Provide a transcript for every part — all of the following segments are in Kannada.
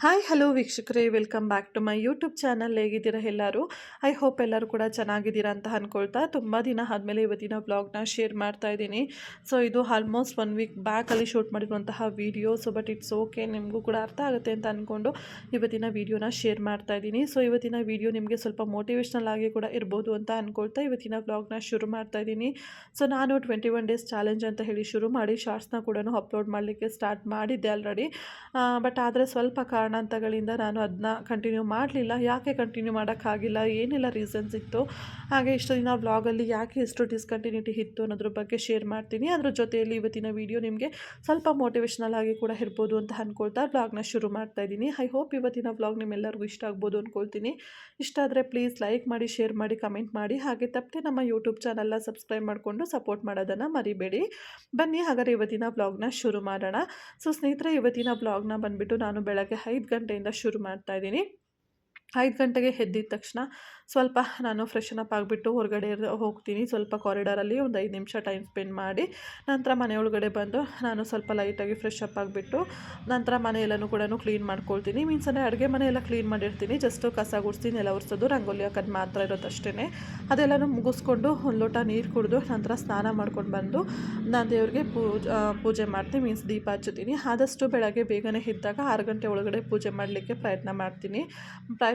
ಹಾಯ್ ಹಲೋ ವೀಕ್ಷಕರೇ welcome back to my YouTube channel ಹೇಗಿದ್ದೀರಾ ಎಲ್ಲರೂ? ಐ ಹೋಪ್ ಎಲ್ಲರೂ ಕೂಡ ಚೆನ್ನಾಗಿದ್ದೀರಾ ಅಂತ ಅಂದ್ಕೊಳ್ತಾ ತುಂಬ ದಿನ ಆದಮೇಲೆ ಇವತ್ತಿನ ಬ್ಲಾಗ್ನ ಶೇರ್ ಮಾಡ್ತಾ ಇದ್ದೀನಿ. ಸೊ ಇದು ಆಲ್ಮೋಸ್ಟ್ ಒನ್ ವೀಕ್ ಬ್ಯಾಕಲ್ಲಿ ಶೂಟ್ ಮಾಡಿರುವಂತಹ video so but it's okay ನಿಮಗೂ ಕೂಡ ಅರ್ಥ ಆಗುತ್ತೆ ಅಂತ ಅಂದ್ಕೊಂಡು ಇವತ್ತಿನ ವೀಡಿಯೋನ ಶೇರ್ ಮಾಡ್ತಾ ಇದ್ದೀನಿ. ಸೊ ಇವತ್ತಿನ ವೀಡಿಯೋ ನಿಮಗೆ ಸ್ವಲ್ಪ ಮೋಟಿವೇಶ್ನಲ್ ಆಗಿ ಕೂಡ ಇರ್ಬೋದು ಅಂತ ಅಂದ್ಕೊಳ್ತಾ ಇವತ್ತಿನ ಬ್ಲಾಗ್ನ ಶುರು ಮಾಡ್ತಾ ಇದ್ದೀನಿ. ಸೊ ನಾನು ಟ್ವೆಂಟಿ ಒನ್ ಡೇಸ್ ಚಾಲೆಂಜ್ ಅಂತ ಹೇಳಿ ಶುರು ಮಾಡಿ ಶಾರ್ಟ್ಸ್ನ ಕೂಡ ಅಪ್ಲೋಡ್ ಮಾಡಲಿಕ್ಕೆ ಸ್ಟಾರ್ಟ್ ಮಾಡಿದ್ದೆ ಆಲ್ರೆಡಿ ಬಟ್ ಆದರೆ ಸ್ವಲ್ಪ ಕಾರಣಾಂತಗಳಿಂದ ನಾನು ಅದನ್ನ ಕಂಟಿನ್ಯೂ ಮಾಡಲಿಲ್ಲ. ಯಾಕೆ ಕಂಟಿನ್ಯೂ ಮಾಡೋಕ್ಕಾಗಿಲ್ಲ? ಏನೆಲ್ಲ ರೀಸನ್ಸ್ ಇತ್ತು? ಹಾಗೆ ಇಷ್ಟು ದಿನ ವ್ಲಾಗಲ್ಲಿ ಯಾಕೆ ಇಷ್ಟು ಡಿಸ್ಕಂಟಿನ್ಯೂಟಿ ಇತ್ತು ಅನ್ನೋದ್ರ ಬಗ್ಗೆ ಶೇರ್ ಮಾಡ್ತೀನಿ. ಅದ್ರ ಜೊತೆಯಲ್ಲಿ ಇವತ್ತಿನ ವೀಡಿಯೋ ನಿಮಗೆ ಸ್ವಲ್ಪ ಮೋಟಿವೇಶ್ನಲ್ ಆಗಿ ಕೂಡ ಇರ್ಬೋದು ಅಂತ ಅಂದ್ಕೊಳ್ತಾ ಬ್ಲಾಗ್ನ ಶುರು ಮಾಡ್ತಾ ಇದ್ದೀನಿ. ಐ ಹೋಪ್ ಇವತ್ತಿನ ವ್ಲಾಗ್ ನಿಮ್ಮೆಲ್ಲರಿಗೂ ಇಷ್ಟ ಆಗ್ಬೋದು ಅಂದ್ಕೊಳ್ತೀನಿ ಇಷ್ಟ ಆದರೆ ಪ್ಲೀಸ್ ಲೈಕ್ ಮಾಡಿ ಶೇರ್ ಮಾಡಿ ಕಮೆಂಟ್ ಮಾಡಿ. ಹಾಗೆ ತಪ್ಪದೆ ನಮ್ಮ ಯೂಟ್ಯೂಬ್ ಚಾನಲ್ನ ಸಬ್ಸ್ಕ್ರೈಬ್ ಮಾಡಿಕೊಂಡು ಸಪೋರ್ಟ್ ಮಾಡೋದನ್ನು ಮರಿಬೇಡಿ. ಬನ್ನಿ, ಹಾಗಾದ್ರೆ ಇವತ್ತಿನ ವ್ಲಾಗ್ನ ಶುರು ಮಾಡೋಣ. ಸೊ, ಸ್ನೇಹಿತರೆ, ಇವತ್ತಿನ ವ್ಲಾಗ್ನ ಬಂದುಬಿಟ್ಟು ನಾನು ಬೆಳಗ್ಗೆ ಐದು ಗಂಟೆಯಿಂದ ಶುರು ಮಾಡ್ತಾ ಇದ್ದೀನಿ. ಐದು ಗಂಟೆಗೆ ಎದ್ದಿದ ತಕ್ಷಣ ಸ್ವಲ್ಪ ನಾನು ಫ್ರೆಶನ್ ಅಪ್ ಆಗಿಬಿಟ್ಟು ಹೊರಗಡೆ ಹೋಗ್ತೀನಿ. ಸ್ವಲ್ಪ ಕಾರಿಡಾರಲ್ಲಿ ಒಂದು ಐದು ನಿಮಿಷ ಟೈಮ್ ಸ್ಪೆಂಡ್ ಮಾಡಿ ನಂತರ ಮನೆ ಒಳಗಡೆ ಬಂದು ನಾನು ಸ್ವಲ್ಪ ಲೈಟಾಗಿ ಫ್ರೆಶ್ ಅಪ್ ಆಗಿಬಿಟ್ಟು ನಂತರ ಮನೆಯೆಲ್ಲನೂ ಕೂಡ ಕ್ಲೀನ್ ಮಾಡ್ಕೊಳ್ತೀನಿ. ಮೀನ್ಸ್ ಅಂದರೆ ಅಡುಗೆ ಮನೆ ಎಲ್ಲ ಕ್ಲೀನ್ ಮಾಡಿರ್ತೀನಿ. ಜಸ್ಟು ಕಸ ಗುಡಿಸ್ತೀನಿ ಎಲ್ಲ ಒರೆಸೋದು, ರಂಗೋಲಿ ಹಾಕೋದು ಮಾತ್ರ ಇರೋದಷ್ಟೇ ಅದೆಲ್ಲನೂ ಮುಗಿಸ್ಕೊಂಡು ಒಂದು ಲೋಟ ನೀರು ಕುಡಿದು ನಂತರ ಸ್ನಾನ ಮಾಡ್ಕೊಂಡು ಬಂದು ನಾನು ದೇವ್ರಿಗೆ ಪೂಜೆ ಮಾಡ್ತೀನಿ. ಮೀನ್ಸ್ ದೀಪ ಹಚ್ಚುತ್ತೀನಿ. ಆದಷ್ಟು ಬೆಳಗ್ಗೆ ಬೇಗನೆ ಇದ್ದಾಗ ಆರು ಗಂಟೆ ಒಳಗಡೆ ಪೂಜೆ ಮಾಡಲಿಕ್ಕೆ ಪ್ರಯತ್ನ ಮಾಡ್ತೀನಿ.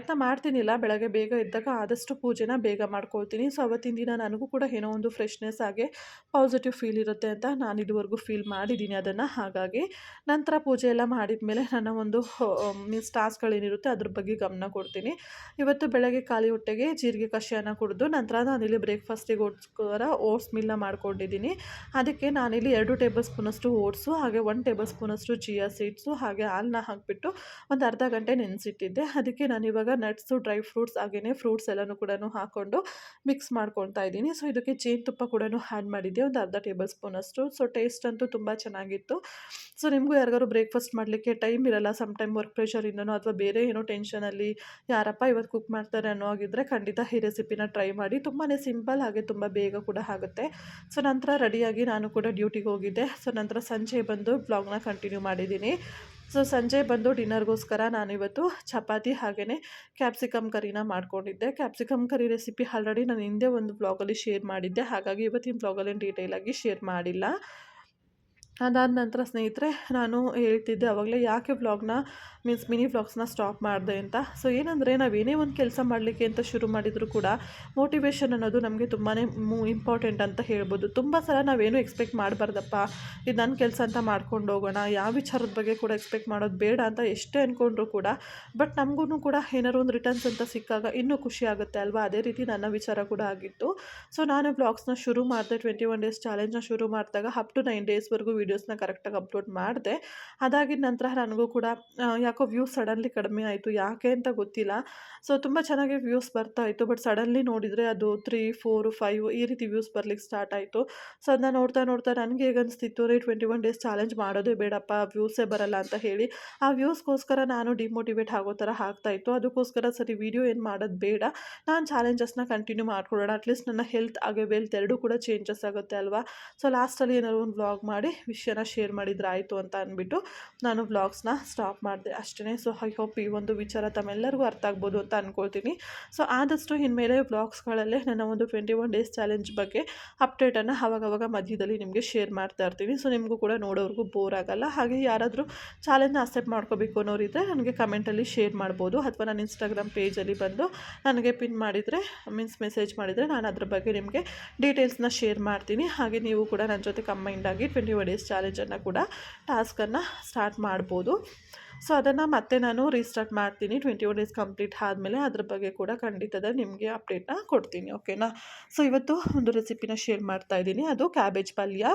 ಪ್ರಯತ್ನ ಮಾಡ್ತೀನಿಲ್ಲ. ಬೆಳಗ್ಗೆ ಬೇಗ ಇದ್ದಾಗ ಆದಷ್ಟು ಪೂಜೆನ ಬೇಗ ಮಾಡ್ಕೊಳ್ತೀನಿ. ಸೊ ಅವತ್ತಿನ ದಿನ ನನಗೂ ಕೂಡ ಏನೋ ಒಂದು ಫ್ರೆಶ್ನೆಸ್ ಆಗಿ ಪಾಸಿಟಿವ್ ಫೀಲ್ ಇರುತ್ತೆ ಅಂತ ನಾನು ಇದುವರೆಗೂ ಫೀಲ್ ಮಾಡಿದ್ದೀನಿ ಅದನ್ನು. ಹಾಗಾಗಿ ನಂತರ ಪೂಜೆ ಎಲ್ಲ ಮಾಡಿದ ಮೇಲೆ ನನ್ನ ಒಂದು ಮೀನ್ಸ್ ಟಾಸ್ಕ್ಗಳೇನಿರುತ್ತೆ ಅದ್ರ ಬಗ್ಗೆ ಗಮನ ಕೊಡ್ತೀನಿ. ಇವತ್ತು ಬೆಳಗ್ಗೆ ಖಾಲಿ ಹೊಟ್ಟೆಗೆ ಜೀರಿಗೆ ಕಷಾಯನ ಕುಡಿದು ನಂತರ ನಾನಿಲ್ಲಿ ಬ್ರೇಕ್ಫಾಸ್ಟಿಗೋಸ್ಕರ ಓಟ್ಸ್ ಮಿಲ್ನ ಮಾಡ್ಕೊಂಡಿದ್ದೀನಿ. ಅದಕ್ಕೆ ನಾನಿಲ್ಲಿ ಎರಡು ಟೇಬಲ್ ಸ್ಪೂನಷ್ಟು ಓಟ್ಸು ಹಾಗೆ ಒನ್ ಟೇಬಲ್ ಸ್ಪೂನಷ್ಟು ಚಿಯಾ ಸೀಡ್ಸು ಹಾಗೆ ಹಾಲನ್ನ ಹಾಕಿಬಿಟ್ಟು ಒಂದು ಅರ್ಧ ಗಂಟೆ ನೆನೆಸಿಟ್ಟಿದ್ದೆ. ಅದಕ್ಕೆ ನಾನು ಇವಾಗ ನಟ್ಸು, ಡ್ರೈ ಫ್ರೂಟ್ಸ್ ಹಾಗೆಯೇ ಫ್ರೂಟ್ಸ್ ಎಲ್ಲನೂ ಕೂಡ ಹಾಕ್ಕೊಂಡು ಮಿಕ್ಸ್ ಮಾಡ್ಕೊಳ್ತಾ ಇದ್ದೀನಿ. ಸೊ, ಇದಕ್ಕೆ ಜೇನುತುಪ್ಪ ಕೂಡ ಆ್ಯಡ್ ಮಾಡಿದ್ದೆ. ಒಂದು ಅರ್ಧ ಟೇಬಲ್ ಸ್ಪೂನ್ ಅಷ್ಟು. ಸೊ, ಟೇಸ್ಟ್ ಅಂತೂ ತುಂಬ ಚೆನ್ನಾಗಿತ್ತು. ಸೊ, ನಿಮಗೂ ಯಾರಿಗಾರು ಬ್ರೇಕ್ಫಾಸ್ಟ್ ಮಾಡಲಿಕ್ಕೆ ಟೈಮ್ ಇರಲ್ಲ, ಸಮ್ ಟೈಮ್ ವರ್ಕ್ ಪ್ರೆಷರಿಂದನೋ ಅಥವಾ ಬೇರೆ ಏನೋ ಟೆನ್ಷನಲ್ಲಿ ಯಾರಪ್ಪ ಇವತ್ತು ಕುಕ್ ಮಾಡ್ತಾರೆ ಅನ್ನೋ ಆಗಿದ್ದರೆ ಖಂಡಿತ ಈ ರೆಸಿಪಿನ ಟ್ರೈ ಮಾಡಿ. ತುಂಬಾ ಸಿಂಪಲ್ ಹಾಗೆ ತುಂಬ ಬೇಗ ಕೂಡ ಆಗುತ್ತೆ. ಸೊ, ನಂತರ ರೆಡಿಯಾಗಿ ನಾನು ಕೂಡ ಡ್ಯೂಟಿಗೆ ಹೋಗಿದ್ದೆ. ಸೊ, ನಂತರ ಸಂಜೆ ಬಂದು ಬ್ಲಾಗ್ನ ಕಂಟಿನ್ಯೂ ಮಾಡಿದ್ದೀನಿ. ಸೊ, ಸಂಜೆ ಬಂದು ಡಿನ್ನರ್ಗೋಸ್ಕರ ನಾನಿವತ್ತು ಚಪಾತಿ ಹಾಗೆಯೇ ಕ್ಯಾಪ್ಸಿಕಮ್ ಕರಿನ ಮಾಡ್ಕೊಂಡಿದ್ದೆ. ಕ್ಯಾಪ್ಸಿಕಮ್ ಕರಿ ರೆಸಿಪಿ ಆಲ್ರೆಡಿ ನಾನು ಹಿಂದೆ ಒಂದು ಬ್ಲಾಗಲ್ಲಿ ಶೇರ್ ಮಾಡಿದ್ದೆ. ಹಾಗಾಗಿ ಇವತ್ತಿನ ಬ್ಲಾಗಲ್ಲಿ ಡೀಟೇಲಾಗಿ ಶೇರ್ ಮಾಡಿಲ್ಲ. ಅದಾದ ನಂತರ ಸ್ನೇಹಿತರೆ, ನಾನು ಹೇಳ್ತಿದ್ದೆ ಅವಾಗಲೇ ಯಾಕೆ ಬ್ಲಾಗ್ನ ಮೀನ್ಸ್ ಮಿನಿ ಬ್ಲಾಗ್ಸ್ನ ಸ್ಟಾಪ್ ಮಾಡಿದೆ ಅಂತ. ಸೊ, ಏನಂದರೆ ನಾವು ಏನೇ ಒಂದು ಕೆಲಸ ಮಾಡಲಿಕ್ಕೆ ಅಂತ ಶುರು ಮಾಡಿದರೂ ಕೂಡ ಮೋಟಿವೇಶನ್ ಅನ್ನೋದು ನಮಗೆ ತುಂಬಾ ಇಂಪಾರ್ಟೆಂಟ್ ಅಂತ ಹೇಳ್ಬೋದು. ತುಂಬ ಸಲ ನಾವೇನು ಎಕ್ಸ್ಪೆಕ್ಟ್ ಮಾಡಬಾರ್ದಪ್ಪ, ಇದು ನನ್ನ ಕೆಲಸ ಅಂತ ಮಾಡ್ಕೊಂಡು ಹೋಗೋಣ, ಯಾವ ವಿಚಾರದ ಬಗ್ಗೆ ಕೂಡ ಎಕ್ಸ್ಪೆಕ್ಟ್ ಮಾಡೋದು ಬೇಡ ಅಂತ ಎಷ್ಟೇ ಅಂದ್ಕೊಂಡ್ರು ಕೂಡ, ಬಟ್ ನಮಗೂ ಕೂಡ ಏನಾದ್ರು ಒಂದು ರಿಟರ್ನ್ಸ್ ಅಂತ ಸಿಕ್ಕಾಗ ಇನ್ನೂ ಖುಷಿ ಆಗುತ್ತೆ ಅಲ್ವಾ? ಅದೇ ರೀತಿ ನನ್ನ ವಿಚಾರ ಕೂಡ ಆಗಿತ್ತು. ಸೊ, ನಾನು ಬ್ಲಾಗ್ಸ್ನ ಶುರು ಮಾಡಿದೆ, ಟ್ವೆಂಟಿ ಒನ್ ಡೇಸ್ ಚಾಲೆಂಜ್ನ ಶುರು ಮಾಡಿದಾಗ ಅಪ್ ಟು ನೈನ್ ಡೇಸ್ವರೆಗೂ ವೀಡಿಯೋಸ್ನ ಕರೆಕ್ಟಾಗಿ ಅಪ್ಲೋಡ್ ಮಾಡಿದೆ. ಅದಾಗಿದ ನಂತರ ನನಗೂ ಕೂಡ ಯಾಕೋ ವ್ಯೂಸ್ ಸಡನ್ಲಿ ಕಡಿಮೆ ಆಯಿತು, ಯಾಕೆ ಅಂತ ಗೊತ್ತಿಲ್ಲ. ಸೊ ತುಂಬ ಚೆನ್ನಾಗಿ ವ್ಯೂಸ್ ಬರ್ತಾ ಇತ್ತು ಬಟ್ ಸಡನ್ಲಿ ನೋಡಿದರೆ ಅದು ತ್ರೀ ಫೋರ್ ಫೈವ್ ಈ ರೀತಿ ವ್ಯೂಸ್ ಬರ್ಲಿಕ್ಕೆ ಸ್ಟಾರ್ಟ್ ಆಯಿತು. ಸೊ ಅದನ್ನ ನೋಡ್ತಾ ನೋಡ್ತಾ ನನಗೆ ಹೇಗೆ ಅನಿಸ್ತಿತ್ತು, ರೀ ಟ್ವೆಂಟಿ ಒನ್ ಡೇಸ್ ಚಾಲೆಂಜ್ ಮಾಡೋದೇ ಬೇಡಪ್ಪ ವ್ಯೂಸೇ ಬರಲ್ಲ ಅಂತ ಹೇಳಿ. ಆ ವ್ಯೂಸ್ಗೋಸ್ಕರ ನಾನು ಡಿಮೋಟಿವೇಟ್ ಆಗೋ ಥರ ಆಗ್ತಾಯಿತ್ತು ಅದಕ್ಕೋಸ್ಕರ ಸರಿ ವೀಡಿಯೋ ಏನು ಮಾಡೋದು ಬೇಡ. ನಾನು ಚಾಲೆಂಜಸ್ನ ಕಂಟಿನ್ಯೂ ಮಾಡ್ಕೊಳ್ಳೋಣ. ಅಟ್ಲೀಸ್ಟ್ ನನ್ನ ಹೆಲ್ತ್ ಹಾಗೆ ವೆಲ್ತ್ ಎರಡೂ ಕೂಡ ಚೇಂಜಸ್ ಆಗುತ್ತೆ ಅಲ್ವಾ? ಸೊ ಲಾಸ್ಟಲ್ಲಿ ಏನಾದ್ರು ಒಂದು ವ್ಲಾಗ್ ಮಾಡಿ ವಿಷಯನ ಶೇರ್ ಮಾಡಿದ್ರೆ ಆಯಿತು ಅಂತ ಅಂದ್ಬಿಟ್ಟು ನಾನು ವ್ಲಾಗ್ಸ್ನ ಸ್ಟಾಪ್ ಮಾಡಿದೆ ಅಷ್ಟೇ ಸೊ ಐ ಹೋಪ್ ಈ ಒಂದು ವಿಚಾರ ತಮ್ಮೆಲ್ಲರಿಗೂ ಅರ್ಥ ಆಗ್ಬೋದು ಅಂತ ಅಂದ್ಕೊಳ್ತೀನಿ ಸೊ ಆದಷ್ಟು ಇನ್ಮೇಲೆ ವ್ಲಾಗ್ಸ್ಗಳಲ್ಲೇ ನನ್ನ ಒಂದು ಟ್ವೆಂಟಿ ಒನ್ ಡೇಸ್ ಚಾಲೆಂಜ್ ಬಗ್ಗೆ ಅಪ್ಡೇಟನ್ನು ಅವಾಗವಾಗ ಮಧ್ಯದಲ್ಲಿ ನಿಮಗೆ ಶೇರ್ ಮಾಡ್ತಾ ಇರ್ತೀನಿ. ಸೊ ನಿಮಗೂ ಕೂಡ ನೋಡೋರಿಗೂ ಬೋರ್ ಆಗೋಲ್ಲ. ಹಾಗೆ ಯಾರಾದರೂ ಚಾಲೆಂಜ್ನ ಅಕ್ಸೆಪ್ಟ್ ಮಾಡ್ಕೋಬೇಕು ಅನ್ನೋರಿದ್ದರೆ ನನಗೆ ಕಮೆಂಟಲ್ಲಿ ಶೇರ್ ಮಾಡ್ಬೋದು ಅಥವಾ ನನ್ನ ಇನ್ಸ್ಟಾಗ್ರಾಮ್ ಪೇಜಲ್ಲಿ ಬಂದು ನನಗೆ ಪಿನ್ ಮಾಡಿದರೆ ಮೀನ್ಸ್ ಮೆಸೇಜ್ ಮಾಡಿದರೆ ನಾನು ಅದ್ರ ಬಗ್ಗೆ ನಿಮಗೆ ಡೀಟೇಲ್ಸ್ನ ಶೇರ್ ಮಾಡ್ತೀನಿ. ಹಾಗೆ ನೀವು ಕೂಡ ನನ್ನ ಜೊತೆ ಕಂಬೈಂಡಾಗಿ ಟ್ವೆಂಟಿ ಒನ್ ಡೇಸ್ ಚಾಲೆಂಜನ್ನು ಕೂಡ ಟಾಸ್ಕನ್ನು ಸ್ಟಾರ್ಟ್ ಮಾಡ್ಬೋದು. ಸೊ ಅದನ್ನು ಮತ್ತೆ ನಾನು ರೀಸ್ಟಾರ್ಟ್ ಮಾಡ್ತೀನಿ. ಟ್ವೆಂಟಿ ಒನ್ ಡೇಸ್ ಕಂಪ್ಲೀಟ್ ಆದಮೇಲೆ ಅದ್ರ ಬಗ್ಗೆ ಕೂಡ ಖಂಡಿತದ ನಿಮಗೆ ಅಪ್ಡೇಟ್ನ ಕೊಡ್ತೀನಿ ಓಕೆನಾ ಸೊ ಇವತ್ತು ಒಂದು ರೆಸಿಪಿನ ಶೇರ್ ಮಾಡ್ತಾ ಇದ್ದೀನಿ. ಅದು ಕ್ಯಾಬೇಜ್ ಪಲ್ಯ.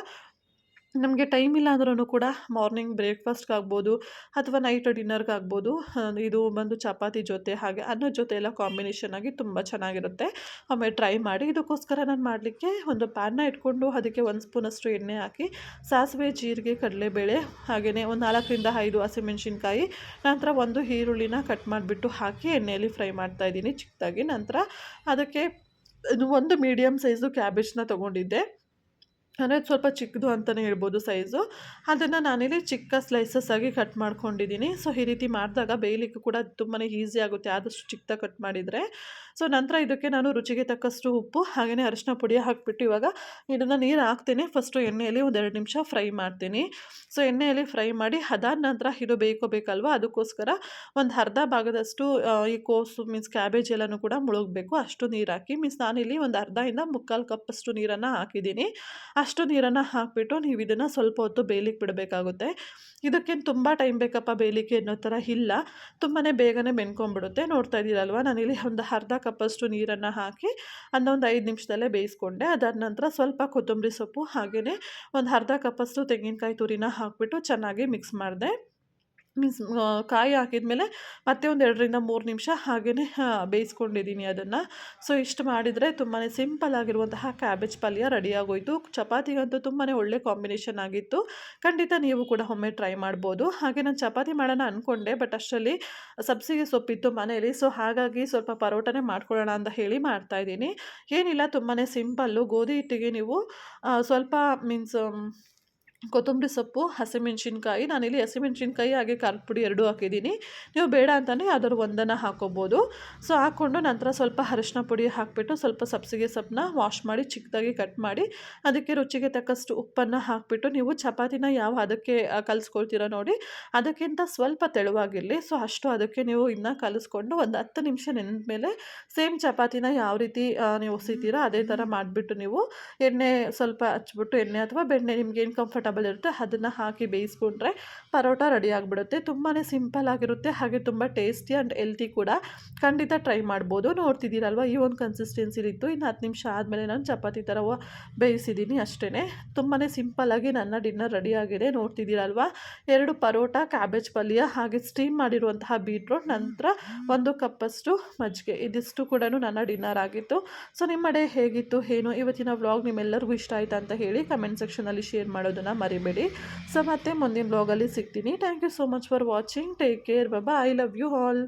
ನಮಗೆ ಟೈಮ್ ಇಲ್ಲ ಅಂದ್ರೂ ಕೂಡ ಮಾರ್ನಿಂಗ್ ಬ್ರೇಕ್ಫಾಸ್ಟ್ಗಾಗ್ಬೋದು ಅಥವಾ ನೈಟ್ ಡಿನ್ನರ್ಗಾಗ್ಬೋದು ಇದು ಬಂದು ಚಪಾತಿ ಜೊತೆ ಹಾಗೆ ಅನ್ನದ ಜೊತೆ ಎಲ್ಲ ಕಾಂಬಿನೇಷನ್ ಆಗಿ ತುಂಬ ಚೆನ್ನಾಗಿರುತ್ತೆ. ಆಮೇಲೆ ಟ್ರೈ ಮಾಡಿ. ಇದಕ್ಕೋಸ್ಕರ ನಾನು ಮಾಡಲಿಕ್ಕೆ ಒಂದು ಪ್ಯಾನ್ನ ಇಟ್ಕೊಂಡು ಅದಕ್ಕೆ ಒಂದು ಸ್ಪೂನಷ್ಟು ಎಣ್ಣೆ ಹಾಕಿ, ಸಾಸಿವೆ, ಜೀರಿಗೆ, ಕಡಲೆಬೇಳೆ ಹಾಗೆಯೇ ಒಂದು ನಾಲ್ಕರಿಂದ ಐದು ಹಸಿಮೆಣ್ಸಿನ್ಕಾಯಿ, ನಂತರ ಒಂದು ಈರುಳ್ಳಿನ ಕಟ್ ಮಾಡಿಬಿಟ್ಟು ಹಾಕಿ ಎಣ್ಣೆಯಲ್ಲಿ ಫ್ರೈ ಮಾಡ್ತಾ ಇದ್ದೀನಿ ಚಿಕ್ಕದಾಗಿ ನಂತರ ಅದಕ್ಕೆ ಒಂದು ಮೀಡಿಯಮ್ ಸೈಜು ಕ್ಯಾಬೇಜ್ನ ತೊಗೊಂಡಿದ್ದೆ. ಅಂದರೆ ಸ್ವಲ್ಪ ಚಿಕ್ಕದು ಅಂತಲೇ ಹೇಳ್ಬೋದು ಸೈಜು ಅದನ್ನು ನಾನಿಲ್ಲಿ ಚಿಕ್ಕ ಸ್ಲೈಸಸ್ ಆಗಿ ಕಟ್ ಮಾಡ್ಕೊಂಡಿದ್ದೀನಿ. ಸೊ ಈ ರೀತಿ ಮಾಡಿದಾಗ ಬೇಯಲಿಕ್ಕೂ ಕೂಡ ತುಂಬಾ ಈಸಿ ಆಗುತ್ತೆ. ಆದಷ್ಟು ಚಿಕ್ಕದಾಗಿ ಕಟ್ ಮಾಡಿದರೆ. ಸೊ ನಂತರ ಇದಕ್ಕೆ ನಾನು ರುಚಿಗೆ ತಕ್ಕಷ್ಟು ಉಪ್ಪು ಹಾಗೆಯೇ ಅರಿಶಿನ ಪುಡಿ ಹಾಕಿಬಿಟ್ಟು ಇವಾಗ ಇದನ್ನು ನೀರು ಹಾಕ್ತೀನಿ. ಫಸ್ಟು ಎಣ್ಣೆಯಲ್ಲಿ ಒಂದೆರಡು ನಿಮಿಷ ಫ್ರೈ ಮಾಡ್ತೀನಿ. ಸೊ ಎಣ್ಣೆಯಲ್ಲಿ ಫ್ರೈ ಮಾಡಿ ಅದಾದ ನಂತರ ಇದು ಬೇಯ್ಕೋಬೇಕಲ್ವ? ಅದಕ್ಕೋಸ್ಕರ ಒಂದು ಅರ್ಧ ಭಾಗದಷ್ಟು ಈ ಕೋಸು ಮೀನ್ಸ್ ಕ್ಯಾಬೇಜ್ ಎಲ್ಲನೂ ಕೂಡ ಮುಳುಗಬೇಕು. ಅಷ್ಟು ನೀರು ಹಾಕಿ ಮೀನ್ಸ್ ನಾನಿಲ್ಲಿ ಒಂದು ಅರ್ಧದಿಂದ ಮುಕ್ಕಾಲು ಕಪ್ಪಷ್ಟು ನೀರನ್ನು ಹಾಕಿದ್ದೀನಿ. ಅಷ್ಟು ನೀರನ್ನು ಹಾಕಿಬಿಟ್ಟು ನೀವು ಇದನ್ನು ಸ್ವಲ್ಪ ಹೊತ್ತು ಬೇಯಲಿಕ್ಕೆ ಬಿಡಬೇಕಾಗುತ್ತೆ. ಇದಕ್ಕೇನು ತುಂಬ ಟೈಮ್ ಬೇಕಪ್ಪ ಬೇಯಲಿಕ್ಕೆ ಅನ್ನೋ ಥರ ಇಲ್ಲ. ತುಂಬಾ ಬೇಗನೆ ಬೆನ್ಕೊಂಡ್ಬಿಡುತ್ತೆ ನೋಡ್ತಾ ಇದ್ದೀರಲ್ವ? ನಾನಿಲ್ಲಿ ಒಂದು ಅರ್ಧ ಕಪ್ಪಷ್ಟು ನೀರನ್ನು ಹಾಕಿ ಅದನ್ನೊಂದು ಐದು ನಿಮಿಷದಲ್ಲೇ ಬೇಯಿಸ್ಕೊಂಡೆ. ಅದಾದ ನಂತರ ಸ್ವಲ್ಪ ಕೊತ್ತಂಬರಿ ಸೊಪ್ಪು ಹಾಗೆಯೇ ಒಂದು ಅರ್ಧ ಕಪ್ಪಷ್ಟು ತೆಂಗಿನಕಾಯಿ ತುರಿನ ಹಾಕಿಬಿಟ್ಟು ಚೆನ್ನಾಗಿ ಮಿಕ್ಸ್ ಮಾಡಿದೆ. ಮೀನ್ಸ್ ಕಾಯಿ ಹಾಕಿದ್ಮೇಲೆ ಮತ್ತೆ ಒಂದು ಎರಡರಿಂದ ಮೂರು ನಿಮಿಷ ಹಾಗೆಯೇ ಬೇಯಿಸ್ಕೊಂಡಿದ್ದೀನಿ ಅದನ್ನು. ಸೊ, ಇಷ್ಟು ಮಾಡಿದರೆ ತುಂಬಾ ಸಿಂಪಲ್ ಆಗಿರುವಂತಹ ಕ್ಯಾಬೇಜ್ ಪಲ್ಯ ರೆಡಿ ಆಗೋಯ್ತು. ಚಪಾತಿಗಂತೂ ತುಂಬಾ ಒಳ್ಳೆ ಕಾಂಬಿನೇಷನ್ ಆಗಿತ್ತು. ಖಂಡಿತ ನೀವು ಕೂಡ ಒಮ್ಮೆ ಟ್ರೈ ಮಾಡ್ಬೋದು. ಹಾಗೆ ನಾನು ಚಪಾತಿ ಮಾಡೋಣ ಅಂದ್ಕೊಂಡೆ ಬಟ್ ಅಷ್ಟರಲ್ಲಿ ಸಬ್ಸಿಗೆ ಸೊಪ್ಪಿತ್ತು ಮನೆಯಲ್ಲಿ ಸೊ, ಹಾಗಾಗಿ ಸ್ವಲ್ಪ ಪರೋಟನೇ ಮಾಡ್ಕೊಳ್ಳೋಣ ಅಂತ ಹೇಳಿ ಮಾಡ್ತಾಯಿದ್ದೀನಿ ಏನಿಲ್ಲ ತುಂಬಾ ಸಿಂಪಲ್ಲು. ಗೋಧಿ ಹಿಟ್ಟಿಗೆ ನೀವು ಸ್ವಲ್ಪ ಮೀನ್ಸ್ ಕೊತ್ತಂಬರಿ ಸೊಪ್ಪು, ಹಸಿಮೆಣ್ಸಿನ್ಕಾಯಿ, ನಾನಿಲ್ಲಿ ಹಸಿಮೆಣ್ಸಿನ್ಕಾಯಿ ಹಾಗೆ ಖಾರದ ಪುಡಿ ಎರಡೂ ಹಾಕಿದ್ದೀನಿ. ನೀವು ಬೇಡ ಅಂತಲೇ ಯಾವ್ದಾದ್ರು ಒಂದನ್ನು ಹಾಕೋಬೋದು. ಸೊ ಹಾಕ್ಕೊಂಡು ನಂತರ ಸ್ವಲ್ಪ ಅರಿಶಿನ ಪುಡಿ ಹಾಕಿಬಿಟ್ಟು ಸ್ವಲ್ಪ ಸಬ್ಸಿಗೆ ಸೊಪ್ಪನ್ನ ವಾಶ್ ಮಾಡಿ ಚಿಕ್ಕದಾಗಿ ಕಟ್ ಮಾಡಿ ಅದಕ್ಕೆ ರುಚಿಗೆ ತಕ್ಕಷ್ಟು ಉಪ್ಪನ್ನು ಹಾಕಿಬಿಟ್ಟು ನೀವು ಚಪಾತಿನ ಯಾವ ಅದಕ್ಕೆ ಕಲಿಸ್ಕೊಳ್ತೀರೋ ನೋಡಿ, ಅದಕ್ಕಿಂತ ಸ್ವಲ್ಪ ತೆಳುವಾಗಿರಲಿ. ಸೊ ಅಷ್ಟು ಅದಕ್ಕೆ ನೀವು ಇನ್ನು ಕಲಿಸ್ಕೊಂಡು ಒಂದು ಹತ್ತು ನಿಮಿಷ ನೆನೆದ ಮೇಲೆ ಸೇಮ್ ಚಪಾತಿನ ಯಾವ ರೀತಿ ನೀವು ಸಿಗ್ತೀರೋ ಅದೇ ಥರ ಮಾಡಿಬಿಟ್ಟು ನೀವು ಎಣ್ಣೆ ಸ್ವಲ್ಪ ಹಚ್ಬಿಟ್ಟು ಎಣ್ಣೆ ಅಥವಾ ಬೆಣ್ಣೆ ನಿಮ್ಗೆ ಏನು ಕಂಫರ್ಟಬಲ್ ಇರುತ್ತೆ, ಅದನ್ನು ಹಾಕಿ ಬೇಯಿಸ್ಕೊಂಡ್ರೆ ಪರೋಟ ರೆಡಿ ಆಗಿಬಿಡುತ್ತೆ. ತುಂಬಾ ಸಿಂಪಲ್ ಆಗಿರುತ್ತೆ, ಹಾಗೆ ತುಂಬ ಟೇಸ್ಟಿ ಆ್ಯಂಡ್ ಹೆಲ್ತಿ ಕೂಡ. ಖಂಡಿತ ಟ್ರೈ ಮಾಡ್ಬೋದು. ನೋಡ್ತಿದ್ದೀರಲ್ವ, ಈ ಒಂದು ಕನ್ಸಿಸ್ಟೆನ್ಸಿಲಿತ್ತು ಇನ್ನು ಹತ್ತು ನಿಮಿಷ ಆದಮೇಲೆ ನಾನು ಚಪಾತಿ ಥರ ಬೇಯಿಸಿದ್ದೀನಿ ಅಷ್ಟೇ ತುಂಬಾ ಸಿಂಪಲ್ಲಾಗಿ ನನ್ನ ಡಿನ್ನರ್ ರೆಡಿ ಆಗಿದೆ. ನೋಡ್ತಿದ್ದೀರಲ್ವ, ಎರಡು ಪರೋಟ ಕ್ಯಾಬೇಜ್ ಪಲ್ಯ, ಹಾಗೆ ಸ್ಟೀಮ್ ಮಾಡಿರುವಂತಹ ಬೀಟ್ರೋಟ್ ನಂತರ ಒಂದು ಕಪ್ಪಷ್ಟು ಮಜ್ಜಿಗೆ. ಇದಿಷ್ಟು ಕೂಡ ನನ್ನ ಡಿನ್ನರ್ ಆಗಿತ್ತು. ಸೊ ನಿಮ್ಮ ಕಡೆ ಹೇಗಿತ್ತು, ಏನು ಇವತ್ತಿನ ವ್ಲಾಗ್ ನಿಮ್ಮೆಲ್ಲರಿಗೂ ಇಷ್ಟ ಆಯ್ತಾ ಅಂತ ಹೇಳಿ ಕಮೆಂಟ್ ಸೆಕ್ಷನಲ್ಲಿ ಶೇರ್ ಮಾಡೋದನ್ನು ಮರಿಬೇಡಿ ಸೊ ಮತ್ತೆ ಮುಂದಿನ ವ್ಲಾಗಲ್ಲಿ ಸಿಗ್ತೀನಿ thank you so much for watching take care Baba I love you all